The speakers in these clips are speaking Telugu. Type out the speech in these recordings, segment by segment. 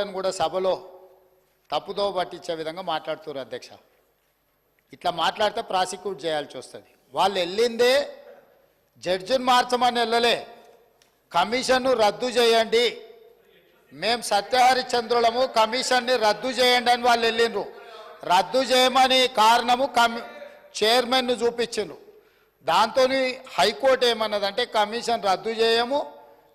అని కూడా సభలో తప్పుదో పట్టించే విధంగా మాట్లాడుతున్నారు అధ్యక్ష. ఇట్లా మాట్లాడితే ప్రాసిక్యూట్ చేయాల్సి వస్తుంది. వాళ్ళు వెళ్ళిందే జడ్జిని మార్చమని వెళ్ళలే. కమిషన్ను రద్దు చేయండి. మేము సత్యహరిచంద్రులము కమిషన్ని రద్దు చేయండి అని వాళ్ళు వెళ్ళిండ్రు. రద్దు చేయమని కారణము కమి చైర్మన్ను చూపించిండ్రు. దాంతో హైకోర్టు ఏమన్నదంటే కమిషన్ రద్దు చేయము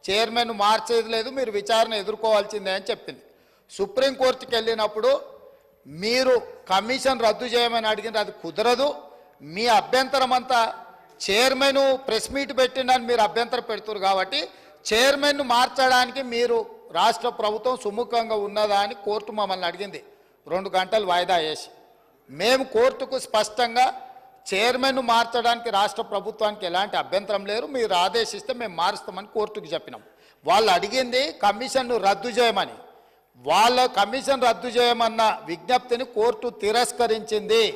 చైర్మన్ మార్చేది లేదు మీరు విచారణ ఎదుర్కోవాల్సిందే అని చెప్పింది. సుప్రీంకోర్టుకి వెళ్ళినప్పుడు మీరు కమిషన్ రద్దు చేయమని అడిగిన అది కుదరదు. మీ అభ్యంతరం అంతా చైర్మన్ ప్రెస్ మీట్ పెట్టిండని మీరు అభ్యంతరం పెడుతున్నారు కాబట్టి చైర్మన్ను మార్చడానికి మీరు రాష్ట్ర ప్రభుత్వం సుముఖంగా ఉన్నదా అని కోర్టు మమ్మల్ని అడిగింది. రెండు గంటలు వాయిదా వేసి. మేము కోర్టుకు స్పష్టంగా చైర్మన్ను మార్చడానికి రాష్ట్ర ప్రభుత్వానికి ఎలాంటి అభ్యంతరం లేరు. మీరు ఆదేశిస్తే మేము మారుస్తామని కోర్టుకు చెప్పినాం. వాళ్ళు అడిగింది కమిషన్ను రద్దు చేయమని. వాళ్ళ కమిషన్ రద్దు చేయమన్న విజ్ఞప్తిని కోర్టు తిరస్కరించింది.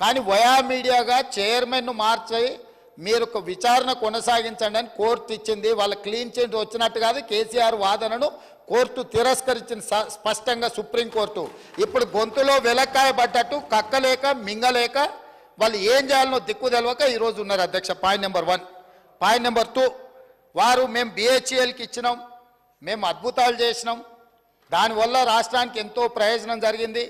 కానీ వయా మీడియాగా చైర్మన్ను మార్చి మీరు ఒక విచారణ కొనసాగించండి అని కోర్టు ఇచ్చింది. వాళ్ళ క్లీన్ చిట్ వచ్చినట్టు కాదు కేసీఆర్ వాదనను కోర్టు తిరస్కరించింది స- స్పష్టంగా సుప్రీంకోర్టు. ఇప్పుడు గొంతులో వెలక్కాయ పడ్డట్టు కక్కలేక మింగలేక వాళ్ళు ఏం చేయాలనో దిక్కు తెలవక ఈరోజు ఉన్నారు అధ్యక్ష. Point number one. Point number two. వారు మేము బిహెచ్ఎల్కి ఇచ్చినాం. మేము అద్భుతాలు చేసినాం. దానివల్ల రాష్ట్రానికి ఎంతో ప్రయోజనం జరిగింది.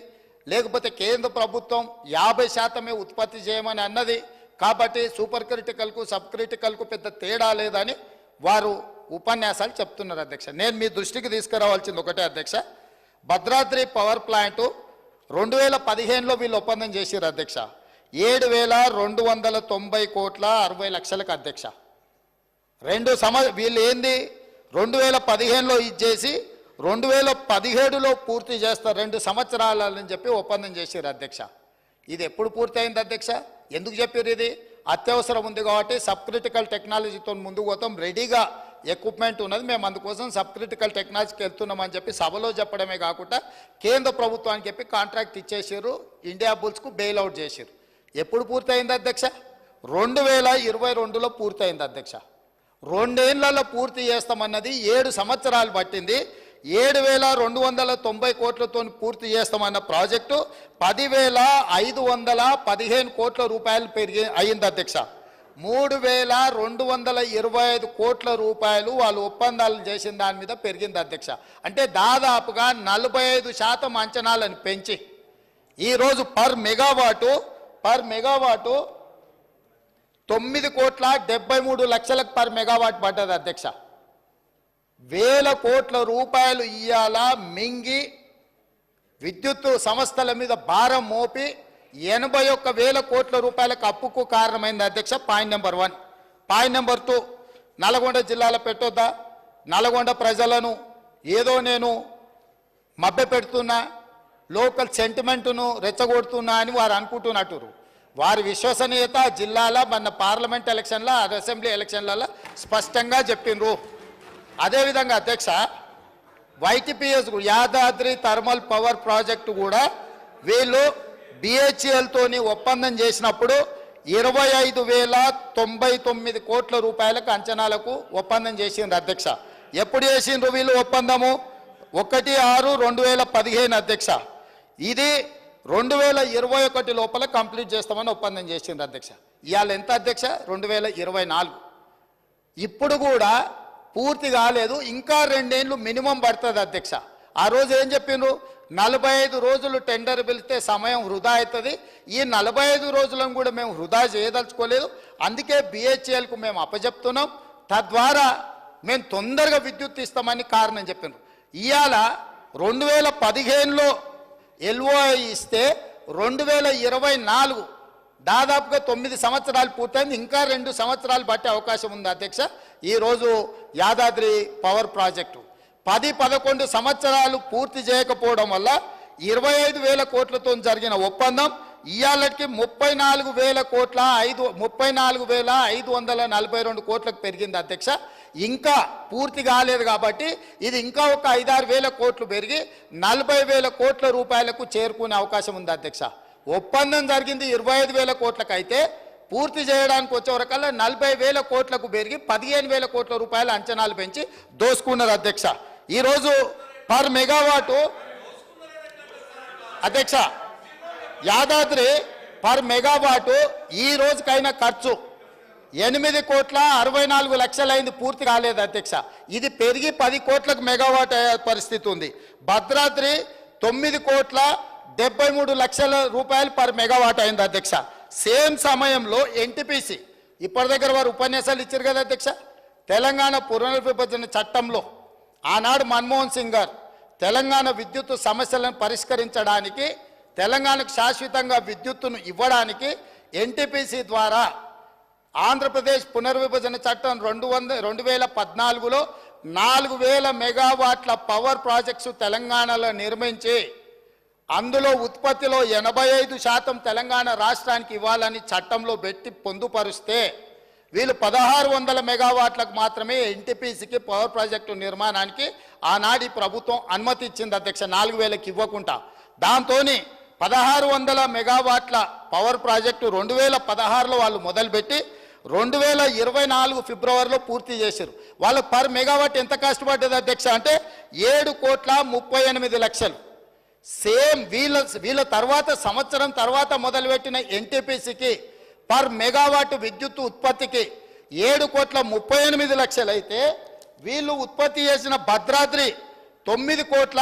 లేకపోతే కేంద్ర ప్రభుత్వం యాభై శాతమే ఉత్పత్తి చేయమని అన్నది. కాబట్టి సూపర్ క్రిటికల్కు సబ్ క్రిటికల్కు పెద్ద తేడా లేదని వారు ఉపన్యాసాలు చెప్తున్నారు అధ్యక్ష. నేను మీ దృష్టికి తీసుకురావాల్సింది ఒకటే అధ్యక్ష. భద్రాద్రి పవర్ ప్లాంటు రెండు వేల పదిహేనులో వీళ్ళు ఒప్పందం చేసిర్రు అధ్యక్ష. ఏడు వేల రెండు వందల తొంభై కోట్ల అరవై లక్షలకు అధ్యక్ష. రెండు సమ వీళ్ళు ఏంది? రెండు వేల పదిహేనులో ఇచ్చేసి రెండు వేల పదిహేడులో పూర్తి చేస్తారు రెండు సంవత్సరాలని చెప్పి ఒప్పందం చేశారు అధ్యక్ష. ఇది ఎప్పుడు పూర్తయింది అధ్యక్ష? ఎందుకు చెప్పారు ఇది? అత్యవసరం ఉంది కాబట్టి సబ్ క్రిటికల్ టెక్నాలజీతో ముందుకు పోతాం. రెడీగా ఎక్విప్మెంట్ ఉన్నది. మేము అందుకోసం సబ్ క్రిటికల్ టెక్నాలజీకి వెళ్తున్నామని చెప్పి సభలో చెప్పడమే కాకుండా కేంద్ర ప్రభుత్వానికి చెప్పి కాంట్రాక్ట్ ఇచ్చేసారు ఇండియా బుల్స్కు బెయిల్ అవుట్ చేశారు. ఎప్పుడు పూర్తయింది అధ్యక్ష? రెండు వేల ఇరవై రెండులో పూర్తయింది అధ్యక్ష. రెండేళ్ళలో పూర్తి చేస్తామన్నది ఏడు సంవత్సరాలు పట్టింది. ఏడు వేల రెండు వందల తొంభై కోట్లతో పూర్తి చేస్తామన్న ప్రాజెక్టు పదివేల ఐదు వందల పదిహేను కోట్ల రూపాయలు పెరిగి అయింది అధ్యక్ష. మూడు వేల రెండు వందల ఇరవై ఐదు కోట్ల రూపాయలు వాళ్ళు ఒప్పందాలు చేసిన దాని మీద పెరిగింది అధ్యక్ష. అంటే దాదాపుగా నలభై ఐదు శాతం అంచనాలను పెంచి ఈరోజు పర్ మెగావాటు పర్ మెగావాటు తొమ్మిది కోట్ల డెబ్బై మూడు లక్షలకు పర్ మెగావాట్ పడ్డది అధ్యక్ష. వేల కోట్ల రూపాయలు ఇయ్యాల మింగి విద్యుత్ సంస్థల మీద భారం మోపి ఎనభై ఒక్క వేల కోట్ల రూపాయలకు అప్పుకు కారణమైంది అధ్యక్ష point number one. Point number two Nalgonda జిల్లాలో పెట్టొద్దా? నల్గొండ ప్రజలను ఏదో నేను మభ్య పెడుతున్నా లోకల్ సెంటిమెంటును రెచ్చగొడుతున్నా అని వారు అనుకుంటున్నట్టురు. వారి విశ్వసనీయత జిల్లాల మన పార్లమెంట్ ఎలక్షన్ల అసెంబ్లీ ఎలక్షన్లలో స్పష్టంగా చెప్పిండ్రు. అదేవిధంగా అధ్యక్ష YTPS Yadadri thermal power project కూడా వీళ్ళు బిహెచ్ఎల్తోని ఒప్పందం చేసినప్పుడు ఇరవై ఐదు వేల తొంభై తొమ్మిది కోట్ల రూపాయలకు అంచనాలకు ఒప్పందం చేసింది అధ్యక్ష. ఎప్పుడు చేసిండ్రు వీళ్ళు ఒప్పందము? ఒకటి ఆరు రెండు వేల పదిహేను అధ్యక్ష. ఇది రెండు వేల ఇరవై ఒకటి లోపల కంప్లీట్ చేస్తామని ఒప్పందం చేసింది అధ్యక్ష. ఇవాళ ఎంత అధ్యక్ష? రెండు వేల ఇరవై నాలుగు. ఇప్పుడు కూడా పూర్తి కాలేదు ఇంకా రెండేళ్ళు మినిమం పడుతుంది అధ్యక్ష. ఆ రోజు ఏం చెప్పిండ్రు? నలభై ఐదు రోజులు టెండర్ పిలిస్తే సమయం వృధా అవుతుంది. ఈ నలభై ఐదు రోజులను కూడా మేము వృధా చేయదలుచుకోలేదు. అందుకే బిహెచ్ఎల్కు మేము అప్పచెప్తున్నాం తద్వారా మేము తొందరగా విద్యుత్ ఇస్తామని కారణం చెప్పిండ్రు ఇవాళ రెండు వేల పదిహేనులో ఎల్ఓఐ ఇస్తే రెండు వేల ఇరవై నాలుగు దాదాపుగా తొమ్మిది సంవత్సరాలు పూర్తయింది. ఇంకా రెండు సంవత్సరాలు పట్టే అవకాశం ఉంది అధ్యక్ష. ఈరోజు యాదాద్రి పవర్ ప్రాజెక్టు. పది పదకొండు సంవత్సరాలు పూర్తి చేయకపోవడం వల్ల ఇరవై ఐదు వేల కోట్లతో జరిగిన ఒప్పందం ఇవాళకి ముప్పై నాలుగు వేల కోట్ల ఐదు ముప్పై నాలుగు వేల ఐదు వందల నలభై రెండు కోట్లకు పెరిగింది అధ్యక్ష. ఇంకా పూర్తి కాలేదు కాబట్టి ఇది ఇంకా ఒక ఐదారు వేల కోట్లు పెరిగి నలభై వేల కోట్ల రూపాయలకు చేరుకునే అవకాశం ఉంది అధ్యక్ష. ఒప్పందం జరిగింది ఇరవై ఐదు వేల కోట్లకు అయితే పూర్తి చేయడానికి వచ్చేవరకల్లా నలభై వేల కోట్లకు పెరిగి పదిహేను వేల కోట్ల రూపాయల అంచనాలు పెంచి దోసుకున్నారు అధ్యక్ష. ఈరోజు పర్ మెగావాటు అధ్యక్ష యాదాద్రి పర్ మెగావాటు ఈ రోజుకైనా ఖర్చు. ఎనిమిది కోట్ల అరవై నాలుగు లక్షలైంది పూర్తి కాలేదు అధ్యక్ష. ఇది పెరిగి పది కోట్లకు మెగావాట్ అయ్యే పరిస్థితి ఉంది. భద్రాద్రి తొమ్మిది కోట్ల డెబ్బై మూడు లక్షల రూపాయలు పర్ మెగావాట్ అయింది అధ్యక్ష. సేమ్ సమయంలో ఎన్టీపీసీ ఇప్పటి దగ్గర వారు ఉపన్యాసాలు ఇచ్చారు కదా అధ్యక్ష. తెలంగాణ పునర్విభజన చట్టంలో ఆనాడు మన్మోహన్ సింగ్ గారు తెలంగాణ విద్యుత్ సమస్యలను పరిష్కరించడానికి తెలంగాణకు శాశ్వతంగా విద్యుత్తును ఇవ్వడానికి ఎన్టీపీసీ ద్వారా ఆంధ్రప్రదేశ్ పునర్విభజన చట్టం రెండు వంద రెండు వేల పద్నాలుగులో నాలుగు వేల మెగావాట్ల పవర్ ప్రాజెక్ట్స్ తెలంగాణలో నిర్మించి అందులో ఉత్పత్తిలో ఎనభై ఐదు శాతం తెలంగాణ రాష్ట్రానికి ఇవ్వాలని చట్టంలో పెట్టి పొందుపరిస్తే వీళ్ళు పదహారు వందల మెగావాట్లకు మాత్రమే ఎన్టీపీసీకి పవర్ ప్రాజెక్టు నిర్మాణానికి ఆనాడి ప్రభుత్వం అనుమతి ఇచ్చింది అధ్యక్ష నాలుగు వేలకు ఇవ్వకుండా. దాంతోని పదహారు వందల మెగావాట్ల పవర్ ప్రాజెక్టు రెండు వేల పదహారులో వాళ్ళు మొదలుపెట్టి రెండు వేల ఇరవై నాలుగు ఫిబ్రవరిలో పూర్తి చేశారు. వాళ్ళు పర్ మెగావాట్ ఎంత కష్టపడ్డది అధ్యక్ష అంటే ఏడు కోట్ల ముప్పై ఎనిమిది లక్షలు. సేమ్ వీళ్ళ వీళ్ళ తర్వాత సంవత్సరం తర్వాత మొదలుపెట్టిన ఎన్టీపీసీకి పర్ మెగావాట్ విద్యుత్ ఉత్పత్తికి ఏడు కోట్ల ముప్పై ఎనిమిది లక్షలు అయితే వీళ్ళు ఉత్పత్తి చేసిన భద్రాద్రి తొమ్మిది కోట్ల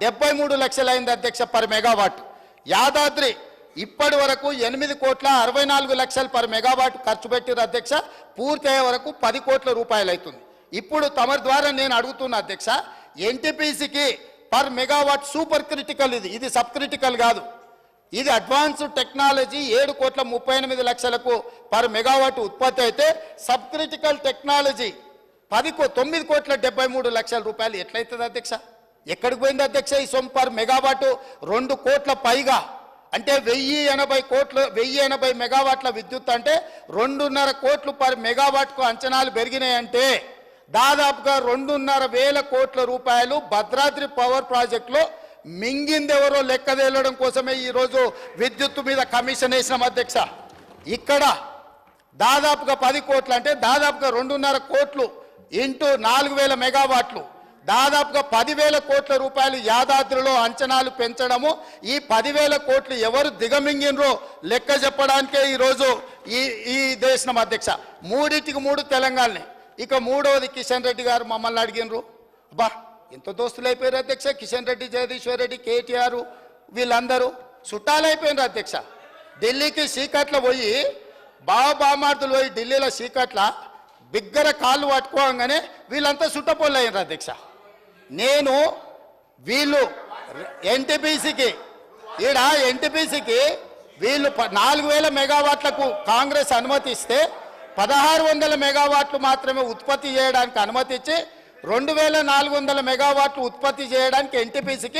డెబ్బై మూడు లక్షలైంది అధ్యక్ష పర్ మెగావాట్. యాదాద్రి ఇప్పటి వరకు ఎనిమిది కోట్ల అరవై నాలుగు లక్షలు పర్ మెగావాట్ ఖర్చు పెట్టిన అధ్యక్ష పూర్తి అయ్యే వరకు పది కోట్ల రూపాయలు అవుతుంది ఇప్పుడు తమరి ద్వారా నేను అడుగుతున్న అధ్యక్ష ఎన్టీపీసీకి పర్ మెగావాట్ సూపర్ క్రిటికల్ ఇది. ఇది సబ్ క్రిటికల్ కాదు. ఇది అడ్వాన్స్డ్ టెక్నాలజీ ఏడు కోట్ల ముప్పై ఎనిమిది లక్షలకు పర్ మెగావాట్ ఉత్పత్తి అయితే సబ్ క్రిటికల్ టెక్నాలజీ పది కో తొమ్మిది కోట్ల డెబ్బై మూడు లక్షల రూపాయలు. ఎట్లయితుంది అధ్యక్ష? ఎక్కడికి పోయింది అధ్యక్ష ఈ సొమ్ము పర్ మెగావాట్? రెండు కోట్ల పైగా. అంటే వెయ్యి ఎనభై కోట్లు వెయ్యి ఎనభై మెగావాట్ల విద్యుత్ అంటే రెండున్నర కోట్లు పర్ మెగావాట్కు అంచనాలు పెరిగినాయంటే దాదాపుగా రెండున్నర వేల కోట్ల రూపాయలు భద్రాద్రి పవర్ ప్రాజెక్టులో మింగిందెవరో లెక్క తేలడం కోసమే ఈరోజు విద్యుత్తు మీద కమిషన్ వేసినాం అధ్యక్ష. ఇక్కడ దాదాపుగా పది కోట్లు అంటే దాదాపుగా రెండున్నర కోట్లు ఇంటూ నాలుగు వేల మెగావాట్లు. దాదాపుగా పదివేల కోట్ల రూపాయలు యాదాద్రిలో అంచనాలు పెంచడము. ఈ పదివేల కోట్లు ఎవరు దిగమింగినరో లెక్క చెప్పడానికే ఈరోజు ఈ ఈ దేశం అధ్యక్ష. మూడింటికి మూడు తెలంగాణనే ఇక మూడవది కిషన్ రెడ్డి గారు మమ్మల్ని అడిగినరు. బా ఇంత దోస్తులు అయిపోయారు అధ్యక్ష కిషన్ రెడ్డి జగదీశ్వర్ రెడ్డి కేటీఆర్ వీళ్ళందరూ చుట్టాలు అధ్యక్ష. ఢిల్లీకి సీకట్ల పోయి బావ బామార్దులు పోయి ఢిల్లీలో సీకట్ల బిగ్గర కాళ్ళు పట్టుకోగానే వీళ్ళంతా చుట్టపోళ్ళు అయినారు అధ్యక్ష. నేను వీళ్ళు ఎన్టీపీసీకి ఈడ ఎన్టీపీసీకి వీళ్ళు ప- నాలుగు వేల మెగావాట్లకు కాంగ్రెస్ అనుమతిస్తే పదహారు వందల మెగావాట్లు మాత్రమే ఉత్పత్తి చేయడానికి అనుమతి ఇచ్చి రెండు వేల నాలుగు వందల మెగావాట్లు ఉత్పత్తి చేయడానికి ఎన్టీపీసీకి